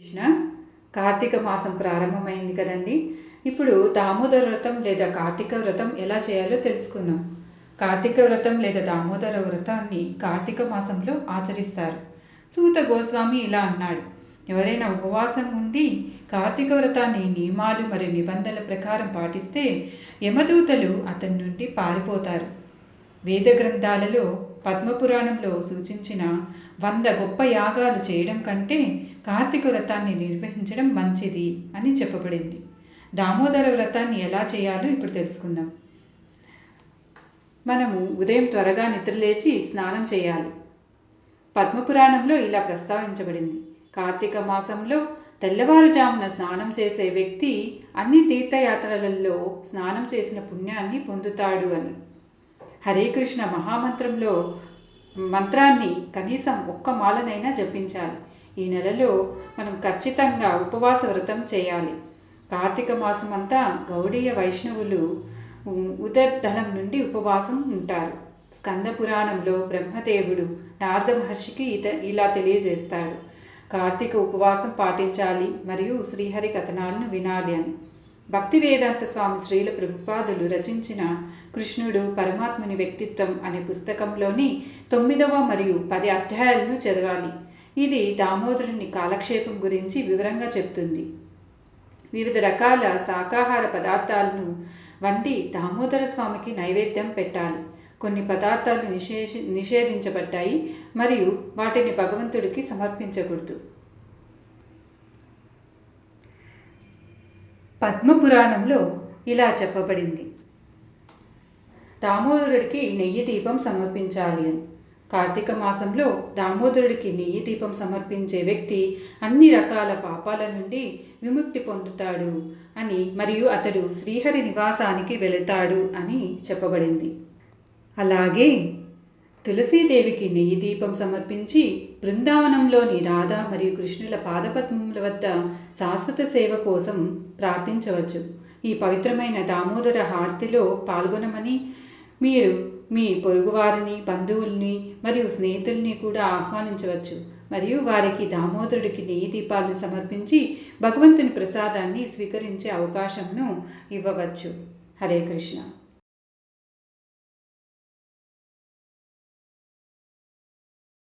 కృష్ణ కార్తీక మాసం ప్రారంభమైంది కదండి. ఇప్పుడు దామోదర వ్రతం లేదా కార్తీక వ్రతం ఎలా చేయాలో తెలుసుకుందాం. కార్తీక వ్రతం లేదా దామోదర వ్రతాన్ని కార్తీక మాసంలో ఆచరిస్తారు. సూత గోస్వామి ఇలా అన్నాడు ఎవరైనా ఉపవాసం ఉండి కార్తీక వ్రతాన్ని నియమాలు మరియు నిబంధనల ప్రకారం పాటిస్తే యమదూతలు అతని నుండి పారిపోతారు. వేద గ్రంథాలలో పద్మపురాణంలో సూచించిన వంద గొప్ప యాగాలు చేయడం కంటే కార్తీక వ్రతాన్ని నిర్వహించడం మంచిది అని చెప్పబడింది. దామోదర వ్రతాన్ని ఎలా చేయాలో ఇప్పుడు తెలుసుకుందాం. మనము ఉదయం త్వరగా నిద్రలేచి స్నానం చేయాలి. పద్మపురాణంలో ఇలా ప్రస్తావించబడింది. కార్తీక మాసంలో తెల్లవారుజామున స్నానం చేసే వ్యక్తి అన్ని తీర్థయాత్రలలో స్నానం చేసిన పుణ్యాన్ని పొందుతాడు అని. హరే కృష్ణ మహామంత్రంలో మంత్రాన్ని కనీసం ఒక్క మాలనైనా జపించాలి. ఈ నెలలో మనం ఖచ్చితంగా ఉపవాస వ్రతం చేయాలి. కార్తీక మాసం అంతా గౌడీయ వైష్ణవులు ఉదర్ధలం నుండి ఉపవాసం ఉంటారు. స్కంద పురాణంలో బ్రహ్మదేవుడు నారద మహర్షికి ఇత ఇలా తెలియజేస్తాడు. కార్తీక ఉపవాసం పాటించాలి మరియు శ్రీహరి కథనాలను వినాలి అని. భక్తి వేదాంత స్వామి శ్రీల ప్రభుపాదులు రచించిన కృష్ణుడు పరమాత్ముని వ్యక్తిత్వం అనే పుస్తకంలోని తొమ్మిదవ మరియు పది అధ్యాయాలను చదవాలి. ఇది దామోదరుని కాలక్షేపం గురించి వివరంగా చెప్తుంది. వివిధ రకాల శాకాహార పదార్థాలను వండి దామోదర స్వామికి నైవేద్యం పెట్టాలి. కొన్ని పదార్థాలు నిషేష నిషేధించబడ్డాయి మరియు వాటిని భగవంతుడికి సమర్పించకూడదు. పద్మపురాణంలో ఇలా చెప్పబడింది. దామోదరుడికి నెయ్యి దీపం సమర్పించాలి అని. కార్తీక మాసంలో దామోదరుడికి నెయ్యి దీపం సమర్పించే వ్యక్తి అన్ని రకాల పాపాల నుండి విముక్తి పొందుతాడు అని మరియు అతడు శ్రీహరి నివాసానికి వెళతాడు అని చెప్పబడింది. అలాగే తులసీదేవికి నెయ్యి దీపం సమర్పించి బృందావనంలోని రాధా మరియు కృష్ణుల పాదపద్మముల వద్ద శాశ్వత సేవ కోసం ప్రార్థించవచ్చు. ఈ పవిత్రమైన దామోదర హారతిలో పాల్గొనమని మీరు మీ పొరుగువారిని బంధువుల్ని మరియు స్నేహితుల్ని కూడా ఆహ్వానించవచ్చు. మరియు వారికి దామోదరుడికి నెయ్యి దీపాలను సమర్పించి భగవంతుని ప్రసాదాన్ని స్వీకరించే అవకాశంను ఇవ్వవచ్చు. హరే కృష్ణ.